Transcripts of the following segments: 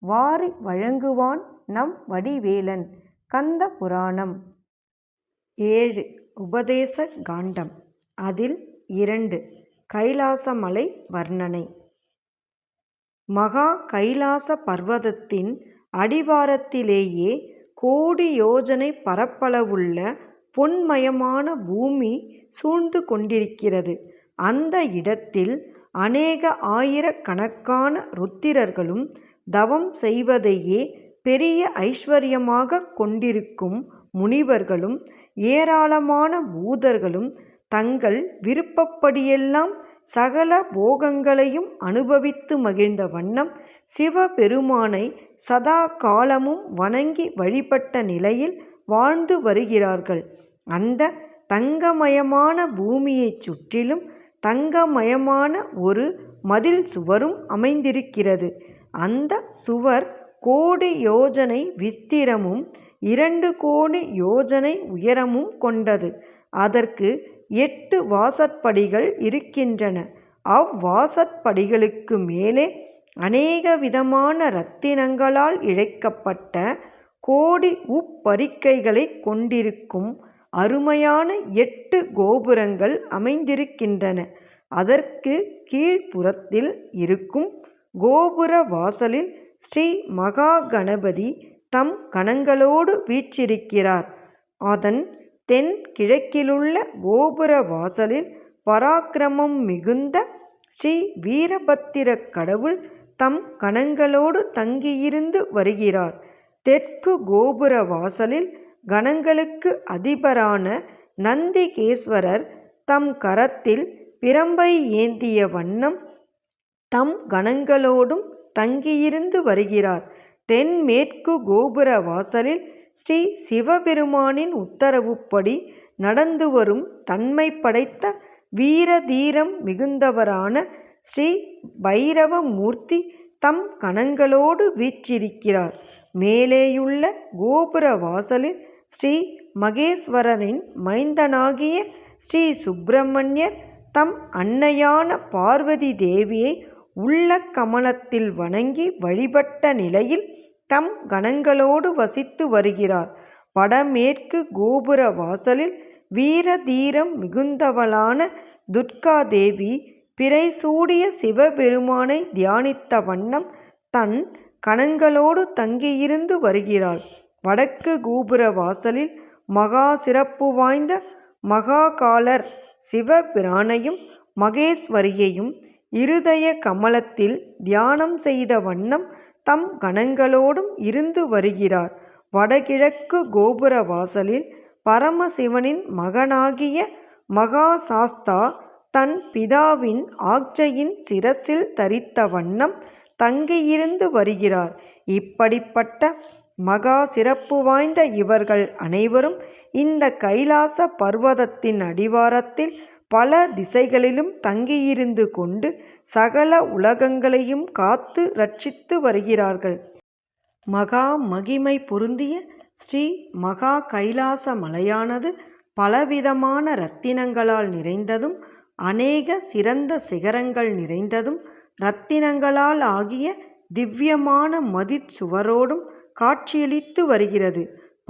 வாரி வழங்குவான் நம் வடிவேலன். கந்த புராணம். ஏழு. உபதேச காண்டம். அதில் இரண்டு. கைலாசமலை வர்ணனை. மகா கைலாச பர்வதத்தின் அடிவாரத்திலேயே கோடி யோஜனை பரப்பளவுள்ள பொன்மயமான பூமி சூழ்ந்து கொண்டிருக்கிறது. அந்த இடத்தில் அநேக ஆயிரக்கணக்கான ருத்திரர்களும் தவம் செய்வதையே பெரிய ஐஸ்வர்யமாக கொண்டிருக்கும் முனிவர்களும் ஏராளமான பூதர்களும் தங்கள் விருப்பப்படியெல்லாம் சகல போகங்களையும் அனுபவித்து மகிழ்ந்த வண்ணம் சிவபெருமானை சதா காலமும் வணங்கி வழிபட்ட நிலையில் வாழ்ந்து வருகிறார்கள். அந்த தங்கமயமான பூமியைச் சுற்றிலும் தங்கமயமான ஒரு மதில் சுவரும் அமைந்திருக்கிறது. அந்த சுவர் கோடி யோஜனை விஸ்திரமும் இரண்டு கோடி யோஜனை உயரமும் கொண்டது. அதற்கு எட்டு வாசற்படிகள் இருக்கின்றன. அவ்வாசற்படிகளுக்கு மேலே அநேக விதமான இரத்தினங்களால் இழைக்கப்பட்ட கோடி உப்பரிக்கைகளை கொண்டிருக்கும் அருமையான எட்டு கோபுரங்கள் அமைந்திருக்கின்றன. அதற்கு கீழ்ப்புறத்தில் இருக்கும் கோபுர வாசலில் ஸ்ரீ மகா கணபதி தம் கணங்களோடு வீற்றிருக்கிறார். அதன் தென் கிழக்கிலுள்ள கோபுர வாசலில் பராக்கிரமம் மிகுந்த ஸ்ரீ வீரபத்திர கடவுள் தம் கணங்களோடு தங்கியிருந்து வருகிறார். தெற்கு கோபுர வாசலில் கணங்களுக்கு அதிபரான நந்திகேஸ்வரர் தம் கரத்தில் பிரம்பை ஏந்திய வண்ணம் தம் கணங்களோடும் தங்கியிருந்து வருகிறார். தென்மேற்கு கோபுர வாசலில் ஸ்ரீ சிவபெருமானின் உத்தரவுப்படி நடந்து வரும் தன்மை படைத்த வீரதீரம் மிகுந்தவரான ஸ்ரீ பைரவமூர்த்தி தம் கணங்களோடு வீற்றிருக்கிறார். மேலேயுள்ள கோபுர வாசலில் ஸ்ரீ மகேஸ்வரரின் மைந்தனாகிய ஸ்ரீ சுப்பிரமணியர் தம் அன்னையான பார்வதி தேவியை உள்ள கமலத்தில் வணங்கி வழிபட்ட நிலையில் தம் கணங்களோடு வசித்து வருகிறார். வடமேற்கு கோபுர வாசலில் வீரதீரம் மிகுந்தவளான துர்காதேவி பிறை சூடிய சிவபெருமானை தியானித்த வண்ணம் தன் கணங்களோடு தங்கியிருந்து வருகிறாள். வடக்கு கோபுர வாசலில் மகா சிறப்பு வாய்ந்த மகாகாலர் சிவபிரானையும் மகேஸ்வரியையும் இருதய கமலத்தில் தியானம் செய்த வண்ணம் தம் கணங்களோடும் இருந்து வருகிறார். வடகிழக்கு கோபுர வாசலில் பரமசிவனின் மகனாகிய மகாசாஸ்தா தன் பிதாவின் ஆக்ஜையின் சிரசில் தரித்த வண்ணம் தங்கியிருந்து வருகிறார். இப்படிப்பட்ட மகா சிறப்பு வாய்ந்த இவர்கள் அனைவரும் இந்த கைலாச பர்வதத்தின் அடிவாரத்தில் பல திசைகளிலும் தங்கியிருந்து கொண்டு சகல உலகங்களையும் காத்து ரட்சித்து வருகிறார்கள். மகா மகிமை பொருந்திய ஸ்ரீ மகா கைலாச மலையானது பலவிதமான இரத்தினங்களால் நிறைந்ததும் அநேக சிறந்த சிகரங்கள் நிறைந்ததும் இரத்தினங்களால் ஆகிய திவ்யமான மதிற் சுவரோடும் காட்சியளித்து வருகிறது.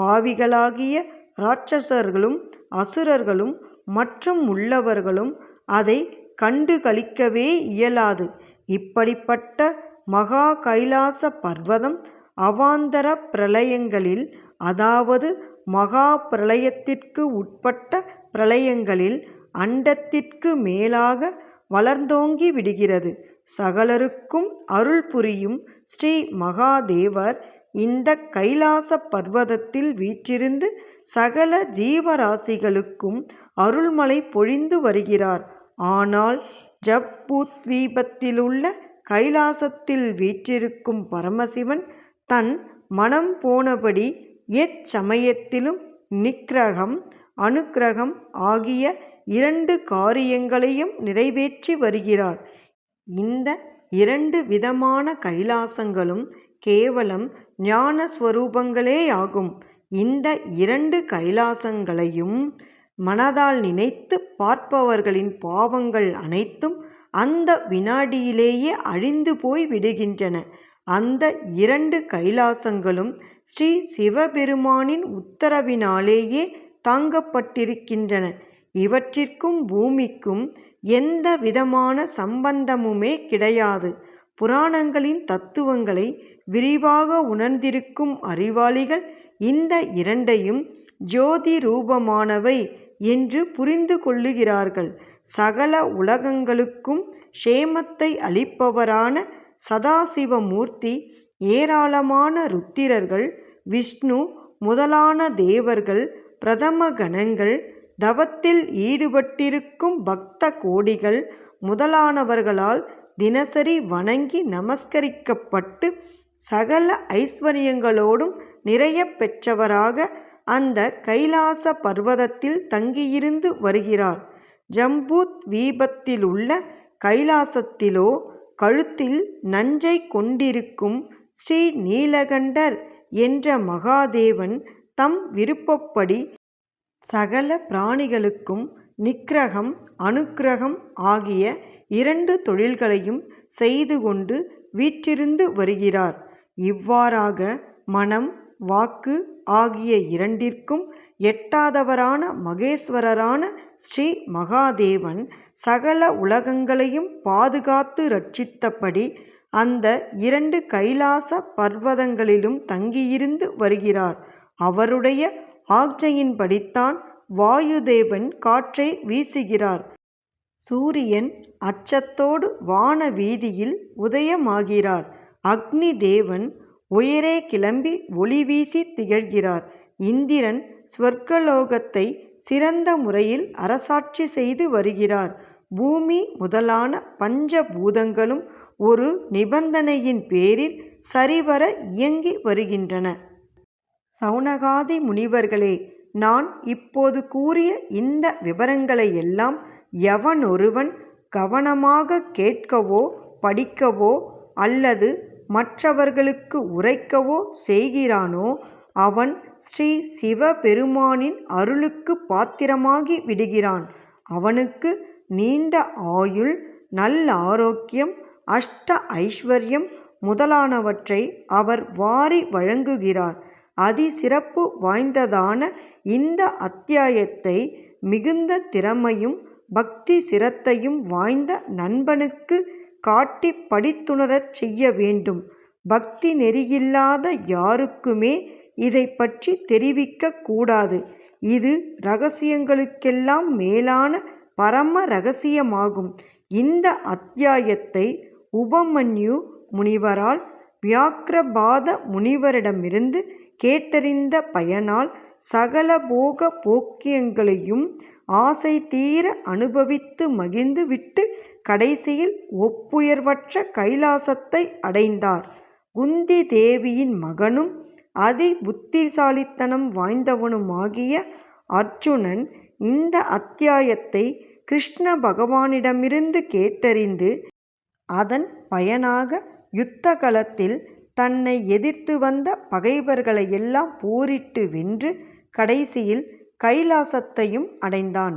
பாவிகளாகிய இராட்சசர்களும் அசுரர்களும் மற்றும் உள்ளவர்களும் அதை கண்டுகளிக்கவே இயலாது. இப்படிப்பட்ட மகா கைலாச பர்வதம் அவாந்தர பிரளயங்களில் அதாவது மகா பிரளயத்திற்கு உட்பட்ட பிரளயங்களில் அண்டத்திற்கு மேலாக வளர்ந்தோங்கி விடுகிறது. சகலருக்கும் அருள் புரியும் ஸ்ரீ மகாதேவர் இந்த கைலாச பர்வதத்தில் வீற்றிருந்து சகல ஜீவராசிகளுக்கும் அருள்மழை பொழிந்து வருகிறார் ஆனால் ஜப்பூத்வீபத்திலுள்ள கைலாசத்தில் வீற்றிருக்கும் பரமசிவன் தன் மனம் போனபடி எச்சமயத்திலும் நிக்கிரகம் அனுக்கிரகம் ஆகிய இரண்டு காரியங்களையும் நிறைவேற்றி வருகிறார். இந்த இரண்டு விதமான கைலாசங்களும் கேவலம் ஞான ஸ்வரூபங்களேயாகும். இந்த இரண்டு கைலாசங்களையும் மனதால் நினைத்து பார்ப்பவர்களின் பாவங்கள் அனைத்தும் அந்த வினாடியிலேயே அழிந்து போய் விடுகின்றன. அந்த இரண்டு கைலாசங்களும் ஸ்ரீ சிவபெருமானின் உத்தரவினாலேயே தாங்கப்பட்டிருக்கின்றன. இவற்றிற்கும் பூமிக்கும் எந்த விதமான சம்பந்தமுமே கிடையாது. புராணங்களின் தத்துவங்களை விரிவாக உணர்ந்திருக்கும் அறிவாளிகள் இந்த இரண்டையும் ஜோதி ரூபமானவை என்று புரிந்து கொள்ளுகிறார்கள். சகல உலகங்களுக்கும் க்ஷேமத்தை அளிப்பவரான சதாசிவமூர்த்தி ஏராளமான ருத்திரர்கள் விஷ்ணு முதலான தேவர்கள் பிரதம கணங்கள் தவத்தில் ஈடுபட்டிருக்கும் பக்த கோடிகள் முதலானவர்களால் தினசரி வணங்கி நமஸ்கரிக்கப்பட்டு சகல ஐஸ்வர்யங்களோடும் நிறைய பெற்றவராக அந்த கைலாச பர்வதத்தில் தங்கியிருந்து வருகிறார். ஜம்பூத் ஜம்பூத்வீபத்திலுள்ள கைலாசத்திலோ கழுத்தில் நஞ்சை கொண்டிருக்கும் ஸ்ரீ நீலகண்டர் என்ற மகாதேவன் தம் விருப்பப்படி சகல பிராணிகளுக்கும் நிக்கிரகம் அனுக்கிரகம் ஆகிய இரண்டு தொழில்களையும் செய்து கொண்டு வீற்றிருந்து வருகிறார். இவ்வாறாக மனம் வாக்கு ஆகிய இரண்டிற்கும் எட்டாதவரான மகேஸ்வரரான ஸ்ரீ மகாதேவன் சகல உலகங்களையும் பாதுகாத்து ரட்சித்தபடி அந்த இரண்டு கைலாச பர்வதங்களிலும் தங்கியிருந்து வருகிறார். அவருடைய ஆக்ஜையின்படித்தான் வாயுதேவன் காற்றை வீசுகிறார். சூரியன் அச்சத்தோடு வான வீதியில் உதயமாகிறார். அக்னி தேவன் உயரே கிளம்பி ஒளி வீசி திகழ்கிறார். இந்திரன் சுவர்க்கலோகத்தை சிறந்த முறையில் அரசாட்சி செய்து வருகிறார். பூமி முதலான பஞ்ச பூதங்களும் ஒரு நிபந்தனையின் பேரில் சரிவர இயங்கி வருகின்றன. சௌனகாதி முனிவர்களே நான் இப்போது கூறிய இந்த விவரங்களையெல்லாம் எவனொருவன் கவனமாக கேட்கவோ படிக்கவோ அல்லது மற்றவர்களுக்கு உரைக்கவோ செய்கிறானோ அவன் ஸ்ரீ சிவபெருமானின் அருளுக்குப் பாத்திரமாகி விடுகிறான். அவனுக்கு நீண்ட ஆயுள் நல்ல ஆரோக்கியம் அஷ்ட ஐஸ்வர்யம் முதலானவற்றை அவர் வாரி வழங்குகிறார். அதிசிறப்பு வாய்ந்ததான இந்த அத்தியாயத்தை மிகுந்த திறமையும் பக்தி சிரத்தையும் வாய்ந்த நண்பனுக்கு காட்டி படித்துணரச் செய்ய வேண்டும். பக்தி நெறியில்லாத யாருக்குமே இதை பற்றி தெரிவிக்கக் கூடாது. இது ரகசியங்களுக்கெல்லாம் மேலான பரம ரகசியமாகும் இந்த அத்தியாயத்தை உபமன்யு முனிவரால் வியாக்கிரபாத முனிவரிடமிருந்து கேட்டறிந்த பயனால் சகல போக போக்கியங்களையும் ஆசை தீர அனுபவித்து மகிழ்ந்து விட்டு கடைசியில் ஒப்புயர்வற்ற கைலாசத்தை அடைந்தார். குந்தி தேவியின் மகனும் அதி புத்திசாலித்தனம் வாய்ந்தவனுமாகிய அர்ஜுனன் இந்த அத்தியாயத்தை கிருஷ்ண பகவானிடமிருந்து கேட்டறிந்து அதன் பயனாக யுத்த களத்தில் தன்னை எதிர்த்து வந்த பகைவர்களையெல்லாம் போரிட்டு வென்று கடைசியில் கைலாசத்தையும் அடைந்தான்.